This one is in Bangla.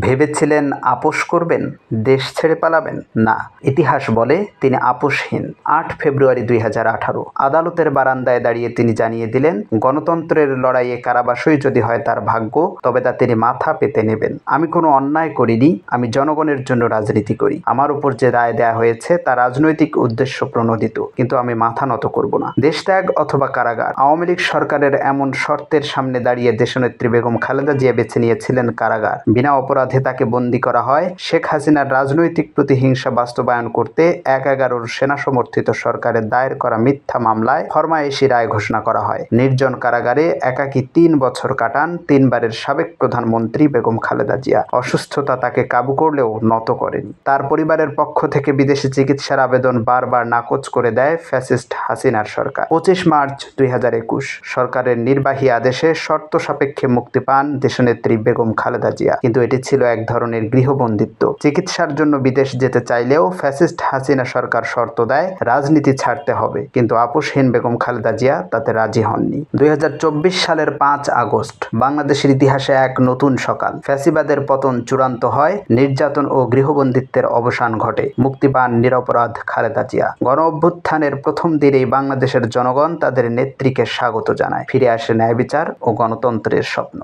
ভেবেছিলেন আপোষ করবেন, দেশ ছেড়ে পালাবেন? না। ইতিহাস বলে তিনি আপোষহীন। আট ফেব্রুয়ারি দুই হাজার আঠারো। আদালতের বারান্দায় দাঁড়িয়ে তিনি জানিয়ে দিলেন, গণতন্ত্রের লড়াইয়ে কারাবাসই যদি হয় তার ভাগ্য, তবে তা তিনি মাথা পেতে নেবেন। আমি কোনো অন্যায় করিনি, আমি জনগণের জন্য রাজনীতি করি। আমার উপর যে রায় দেয়া হয়েছে, তা রাজনৈতিক উদ্দেশ্য প্রণোদিত, কিন্তু আমি মাথা নত করব না। দেশত্যাগ অথবা কারাগার। আওয়ামী লীগ সরকারের এমন শর্তের সামনে দাঁড়িয়ে দেশনেত্রী বেগম খালেদা জিয়া বেছে নিয়েছিলেন কারাগার। বিনা অপরাধে তাকে বন্দী করা হয়। শেখ হাসিনার রাজনৈতিক প্রতিহিংসা বাস্তবায়ন করতে এক এগারোর সেনা সমর্থিত সরকারের দায়ের করা মিথ্যা মামলায় ফরমায়েশি রায় ঘোষণা করা হয়। নির্জন কারাগারে একাকী তিন বছর কাটান তিনবারের সাবেক প্রধানমন্ত্রী বেগম খালেদা জিয়া। অসুস্থতা তাকে কাবু করলেও নত করেন। তার পরিবারের পক্ষ থেকে বিদেশি চিকিৎসার আবেদন বারবার নাকচ করে দেয় ফ্যাসিস্ট হাসিনার সরকার। পঁচিশ মার্চ দুই হাজার একুশ, সরকারের নির্বাহী আদেশে শর্ত সাপেক্ষে মুক্তি পান দেশনেত্রী বেগম খালেদা জিয়া। কিন্তু এটি ছিল এক ধরনের গৃহবন্দিত্ব চিকিৎসার জন্য বিদেশ যেতে চাইলেও ফ্যাসিস্ট হাসিনা সরকার শর্ত দেয়, রাজনীতি ছাড়তে হবে। কিন্তু আপোষহীন বেগম খালেদা জিয়া তাতে রাজি হননি। দুই হাজার চব্বিশ সালের পাঁচ আগস্ট, বাংলাদেশের ইতিহাসে এক নতুন সকাল। ফ্যাসিবাদের পতন চূড়ান্ত হয়, নির্যাতন ও গৃহবন্দিত্বের অবসান ঘটে। মুক্তি পান নিরপরাধ খালেদা জিয়া। গণ অভ্যুত্থানের প্রথম দিনেই বাংলাদেশের জনগণ তাদের নেত্রীকে স্বাগত জানায়। ফিরে আসে ন্যায় বিচার ও গণতন্ত্রের স্বপ্ন।